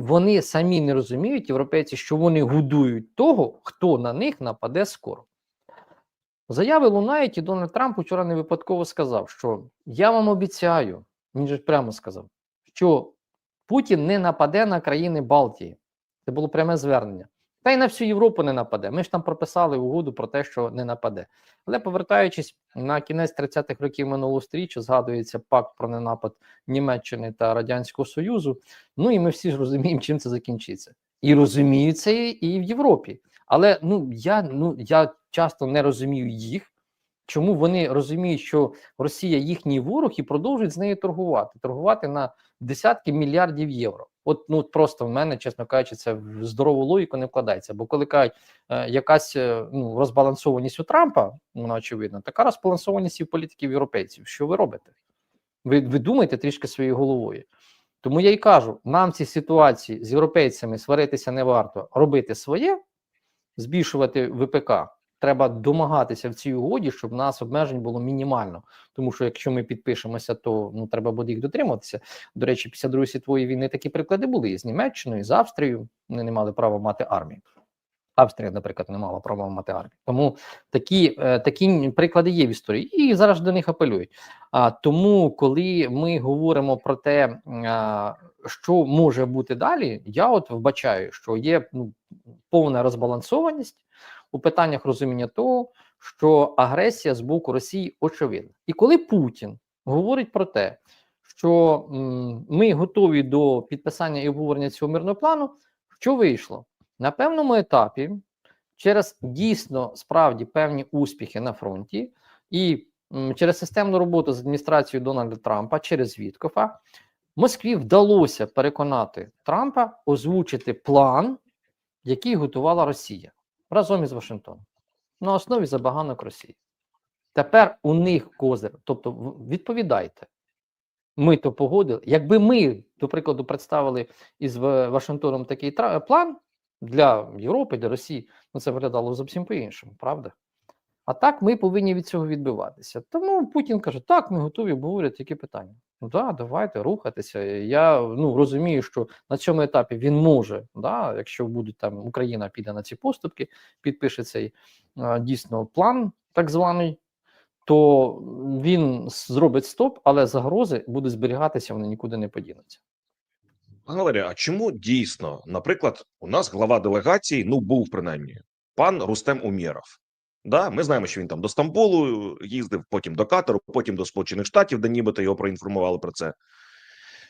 вони самі не розуміють, європейці, що вони годують того, хто на них нападе скоро. Заяви лунають, і Дональд Трамп вчора не випадково сказав, що я вам обіцяю, він же прямо сказав, що Путін не нападе на країни Балтії. Це було пряме звернення. Та й на всю Європу не нападе. Ми ж там прописали угоду про те, що не нападе. Але повертаючись на кінець 30-х років минулого сторіччя, згадується пакт про ненапад Німеччини та Радянського Союзу. Ну і ми всі ж розуміємо, чим це закінчиться. І розуміють це і в Європі. Але ну я ну я часто не розумію їх, чому вони розуміють, що Росія їхній ворог і продовжують з нею торгувати, торгувати на десятки мільярдів євро. От ну просто в мене, чесно кажучи, це в здорову логіку не вкладається. Бо коли кажуть, е, якась е, ну розбалансованість у Трампа, вона очевидна, така розбалансованість і в політиків європейців. Що ви робите? Ви, ви думаєте трішки своєю головою. Тому я й кажу: нам в цій ситуації з європейцями сваритися не варто робити своє, збільшувати ВПК. Треба домагатися в цій угоді, щоб нас обмежень було мінімально. Тому що якщо ми підпишемося, то ну треба буде їх дотримуватися. До речі, після Другої світової війни такі приклади були і з Німеччиною, з Австрією. Вони не мали права мати армію. Австрія, наприклад, не мала права мати армію. Тому такі е, такі приклади є в історії, і зараз до них апелюють. А тому, коли ми говоримо про те, а, що може бути далі, я от вбачаю, що є ну, повна розбалансованість у питаннях розуміння того, що агресія з боку Росії очевидна. І коли Путін говорить про те, що ми готові до підписання і обговорення цього мирного плану, що вийшло на певному етапі, через дійсно справді певні успіхи на фронті, і через системну роботу з адміністрацією Дональда Трампа через Віткофа, Москві вдалося переконати Трампа озвучити план, який готувала Росія разом із Вашингтоном на основі забаганок Росії. Тепер у них козир, тобто відповідайте. Ми то погодили. Якби ми, до прикладу, представили із Вашингтоном такий план для Європи, для Росії, ну це виглядало зовсім по-іншому, правда? А так ми повинні від цього відбиватися. Тому Путін каже: так, ми готові обговорювати які питання. Ну да, давайте рухатися. Я ну розумію, що на цьому етапі він може, да, якщо будуть там Україна піде на ці поступки, підпише цей дійсно план, так званий, то він зробить стоп, але загрози будуть зберігатися, вони нікуди не подінуться. Пане а чому дійсно, наприклад, у нас глава делегації, ну був принаймні, пан Рустем Умєров. Да, ми знаємо, що він там до Стамбулу їздив, потім до Катару, потім до Сполучених Штатів, де нібито його проінформували про це.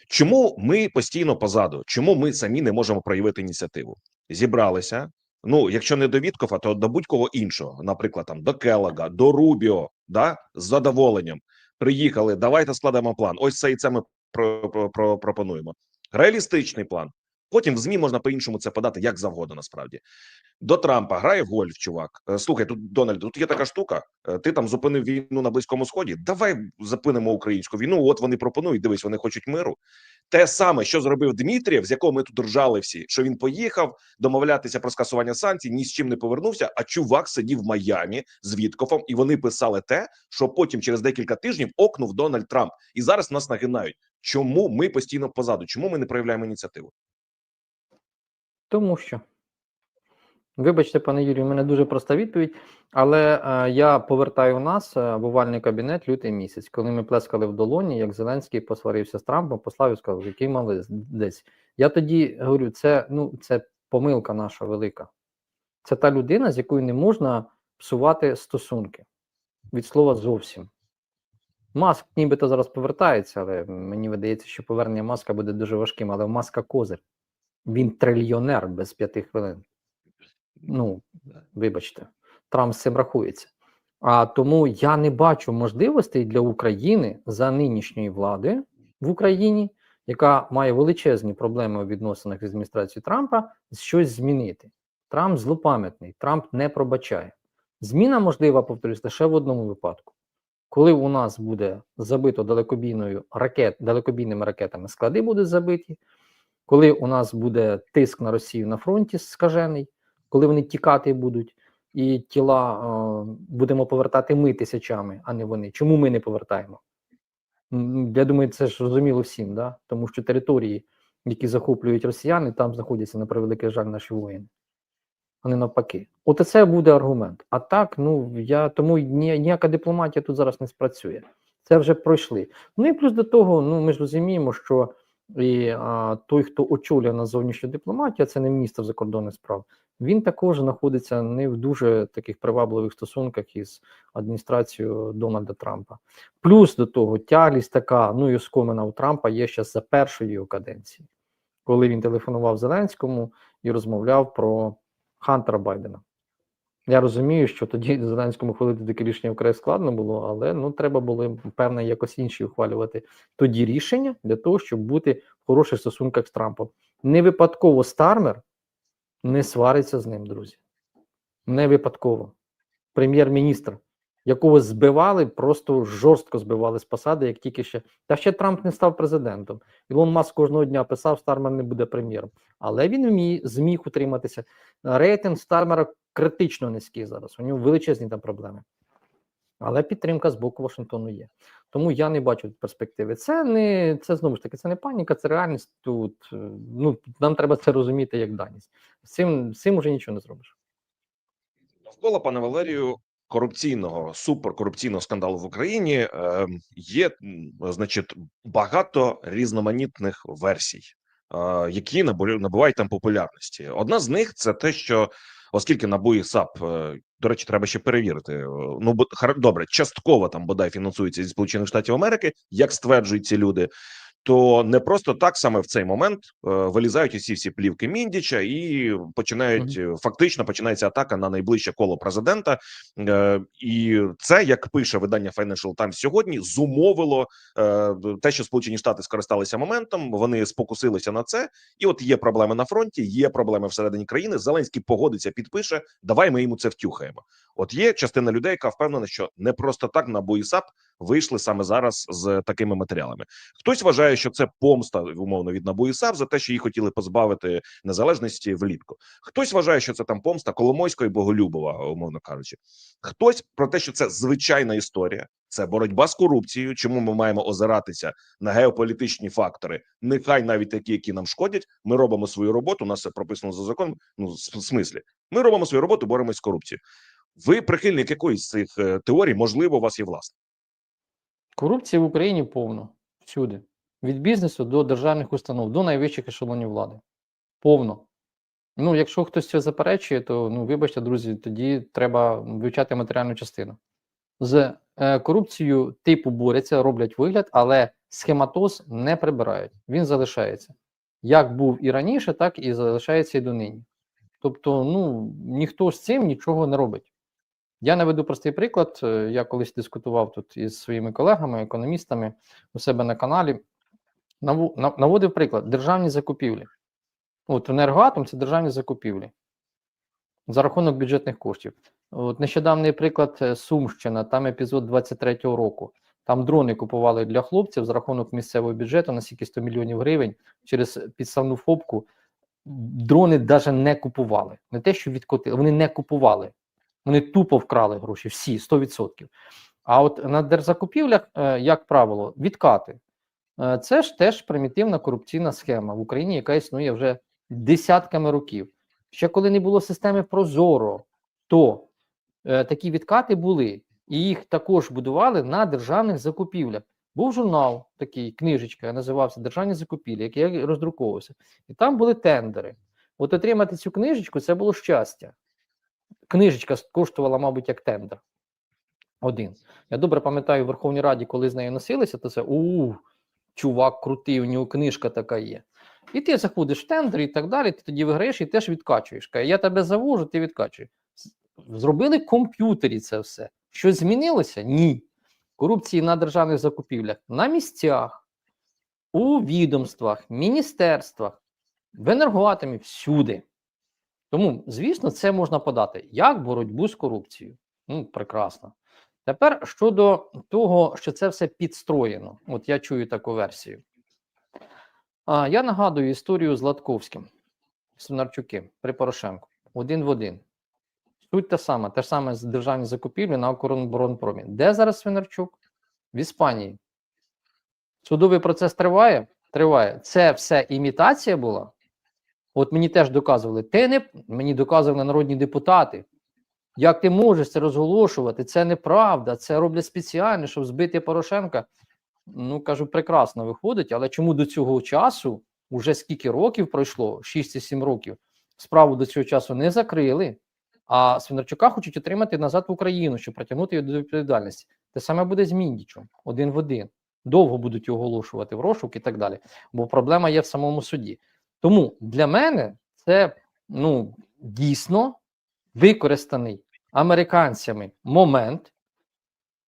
Чому ми постійно позаду? Чому ми самі не можемо проявити ініціативу? Зібралися. Ну, якщо не до Віткофа, то до будь-кого іншого, наприклад, там до Келлога, до Рубіо, да, з задоволенням приїхали. Давайте складемо план. Ось це і це ми про, про, про, пропонуємо. Реалістичний план. Потім в змі можна по-іншому це подати як завгодно. Насправді до Трампа грає гольф, чувак. Е, Слухай, тут Дональд, тут є така штука. е, Ти там зупинив війну на близькому сході. Давай зупинимо українську війну. От вони пропонують. Дивись, вони хочуть миру. Те саме, що зробив Дмитрієв, з якого ми тут ржали всі, що він поїхав домовлятися про скасування санкцій, ні з чим не повернувся. А чувак сидів в Майамі з Віткофом, і вони писали те, що потім через декілька тижнів окнув Дональд Трамп. І зараз нас нагинають. Чому ми постійно позаду? Чому ми не проявляємо ініціативу? Тому що. Вибачте, пане Юрію, у мене дуже проста відповідь, але е, я повертаю в нас е, в кабінет лютий місяць, коли ми плескали в долоні, як Зеленський посварився з Трампом, послав і сказав, який малий десь. Я тоді говорю, це ну це помилка наша велика. Це та людина, з якою не можна псувати стосунки. Від слова зовсім. Маск нібито зараз повертається, але мені видається, що повернення маска буде дуже важким, але маска козир. Він трильйонер без п'яти хвилин. Ну, вибачте, Трамп з цим рахується. А тому я не бачу можливостей для України за нинішньої влади в Україні, яка має величезні проблеми у відносинах з адміністрацією Трампа, щось змінити. Трамп злопам'ятний, Трамп не пробачає. Зміна можлива, повторюсь, лише в одному випадку. Коли у нас буде забито далекобійною ракет, далекобійними ракетами склади будуть забиті, коли у нас буде тиск на Росію на фронті скажений, коли вони тікати будуть, і тіла е, будемо повертати ми тисячами, а не вони. Чому ми не повертаємо? Я думаю, це ж зрозуміло всім, да? тому що території які захоплюють росіяни, там знаходяться на превеликий жаль наші воїни. А не навпаки. От це буде аргумент. А так, ну я тому ні, ніяка дипломатія тут зараз не спрацює. Це вже пройшли. Ну і плюс до того, ну ми ж розуміємо, що і а, той, хто очолює на зовнішню дипломатію, це не міністр закордонних справ. Він також знаходиться не в дуже таких привабливих стосунках із адміністрацією Дональда Трампа. Плюс до того, тяглість така, ну і оскомина у Трампа є ще за першої його каденції, коли він телефонував Зеленському і розмовляв про Хантера Байдена. Я розумію, що тоді Зеленському хвалити таке рішення вкрай складно було, але ну треба було певне якось інші ухвалювати тоді рішення для того, щоб бути в хороших стосунках з Трампом. Не випадково Стармер не свариться з ним, друзі. Не випадково. Прем'єр-міністр, якого збивали, просто жорстко збивали з посади, як тільки ще. Та ще Трамп не став президентом. Ілон Маск кожного дня писав, Стармер не буде прем'єром. Але він вміг, зміг утриматися. Рейтинг Стармера критично низький зараз. У нього величезні там проблеми. Але підтримка з боку Вашингтону є. Тому я не бачу перспективи. Це не це знову ж таки, це не паніка, це реальність. Тут е, ну нам треба це розуміти як даність. З цим з цим уже нічого не зробиш. Навколо пане Валерію корупційного суперкорупційного скандалу в Україні е, є, значить, багато різноманітних версій, е, які набу- набувають там популярності. Одна з них це те, що оскільки НАБУ і САП, е, до речі, треба ще перевірити. е, Ну бо добре, частково там бодай фінансується зі Сполучених Штатів Америки, як стверджують ці люди. То не просто так саме в цей момент е, вилізають усі всі плівки Міндіча і починають е, фактично починається атака на найближче коло президента. Е, і це як пише видання Financial Times сьогодні, зумовило е, те, що Сполучені Штати скористалися моментом. Вони спокусилися на це, і от є проблеми на фронті, є проблеми всередині країни. Зеленський погодиться, підпише. Давай ми йому це втюхаємо. От є частина людей, яка впевнена, що не просто так на САП вийшли саме зараз з такими матеріалами. Хтось вважає, що це помста умовно від НАБУ і за те, що їх хотіли позбавити незалежності влітку. Хтось вважає, що це там помста Коломойського і Боголюбова, умовно кажучи. Хтось про те, що це звичайна історія, це боротьба з корупцією. Чому ми маємо озиратися на геополітичні фактори? Нехай навіть такі, які нам шкодять. Ми робимо свою роботу. У нас це прописано за законом. Ну в смислі, ми робимо свою роботу, боремось з корупцією. Ви прихильник якоїсь з цих е, теорій, можливо, у вас є власна. Корупції в Україні повно всюди. Від бізнесу до державних установ, до найвищих ешелонів влади. Повно. Ну, якщо хтось це заперечує, то ну, вибачте, друзі, тоді треба вивчати матеріальну частину. З е, корупцією типу борються, роблять вигляд, але схематоз не прибирають. Він залишається. Як був і раніше, так і залишається і донині. Тобто, ну ніхто з цим нічого не робить. Я наведу простий приклад. Е, Я колись дискутував тут із своїми колегами, економістами у себе на каналі. Наводив приклад державні закупівлі. От енергоатом це державні закупівлі за рахунок бюджетних коштів. От нещодавний приклад е, Сумщина, там епізод 23-го року. Там дрони купували для хлопців за рахунок місцевого бюджету на скільки 100 мільйонів гривень через підставну фобку. Дрони навіть не купували. Не те, що відкотили, вони не купували. Вони тупо вкрали гроші, всі 100%. А от на держзакупівлях, е, як правило, відкати. Е, Це ж теж примітивна корупційна схема в Україні, яка існує вже десятками років. Ще коли не було системи Прозоро, то е, такі відкати були, і їх також будували на державних закупівлях. Був журнал такий, книжечка, називався Державні закупівлі, який роздруковувався. І там були тендери. От отримати цю книжечку це було щастя. Книжечка коштувала, мабуть, як тендер. Один. Я добре пам'ятаю в Верховній Раді, коли з нею носилися, то це у чувак крутий, у нього книжка така є. І ти заходиш в тендер і так далі, ти тоді виграєш і теж відкачуєш. Каже, я тебе завожу, ти відкачуєш. Зробили в комп'ютері це все. Щось змінилося? Ні. Корупції на державних закупівлях, на місцях, у відомствах, міністерствах, в енергоатомі, всюди. Тому, звісно, це можна подати як боротьбу з корупцією. Ну, прекрасно. Тепер щодо того, що це все підстроєно. От я чую таку версію. А, я нагадую історію з Латковським, Свинарчуки при Порошенку. Один в один. Суть та сама, те ж саме з державні закупівлі на Укроборонпромі. Де зараз Свинарчук? В Іспанії. Судовий процес триває. триває. Це все імітація була. От мені теж доказували. Ти не мені доказували народні депутати. Як ти можеш це розголошувати? Це неправда, це роблять спеціально, щоб збити Порошенка. Ну кажу, прекрасно виходить, але чому до цього часу, уже скільки років пройшло, 6 чи 7 років, справу до цього часу не закрили, а Свинарчука хочуть отримати назад в Україну, щоб притягнути його до відповідальності. Те саме буде з Міндічем, один в один. Довго будуть оголошувати в розшук і так далі. Бо проблема є в самому суді. Тому для мене це ну, дійсно використаний американцями момент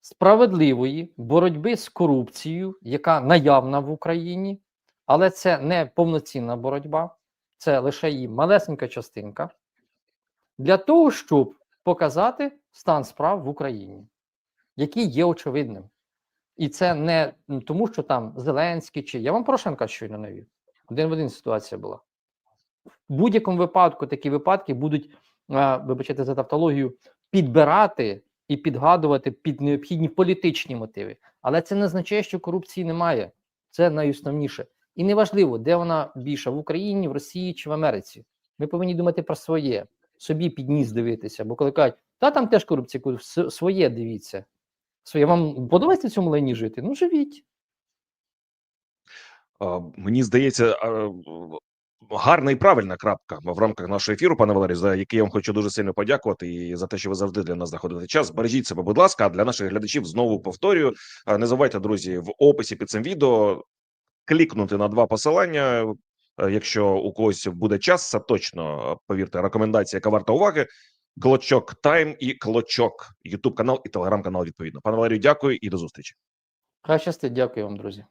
справедливої боротьби з корупцією, яка наявна в Україні, але це не повноцінна боротьба, це лише її малесенька частинка для того, щоб показати стан справ в Україні, який є очевидним. І це не тому, що там Зеленський чи я вам Порошенка щойно навів. Один в один ситуація була. В будь-якому випадку такі випадки будуть, а, вибачте за тавтологію, підбирати і підгадувати під необхідні політичні мотиви. Але це не означає, що корупції немає. Це найосновніше. І неважливо, де вона більша в Україні, в Росії чи в Америці. Ми повинні думати про своє, собі під ніс дивитися. Бо коли кажуть, та там теж корупція, своє дивіться. Своє вам подобається в цьому лайні жити? Ну живіть. Мені здається, гарна і правильна крапка в рамках нашого ефіру, пане Валерію, за який я вам хочу дуже сильно подякувати і за те, що ви завжди для нас знаходите час. Бережіть себе, будь ласка. А для наших глядачів знову повторюю. Не забувайте, друзі, в описі під цим відео клікнути на два посилання. Якщо у когось буде час, це точно повірте, рекомендація, яка варта уваги. Клочок Тайм і Клочок, Ютуб канал і телеграм канал. Відповідно, пане Валерію, дякую і до зустрічі. Хай дякую вам, друзі.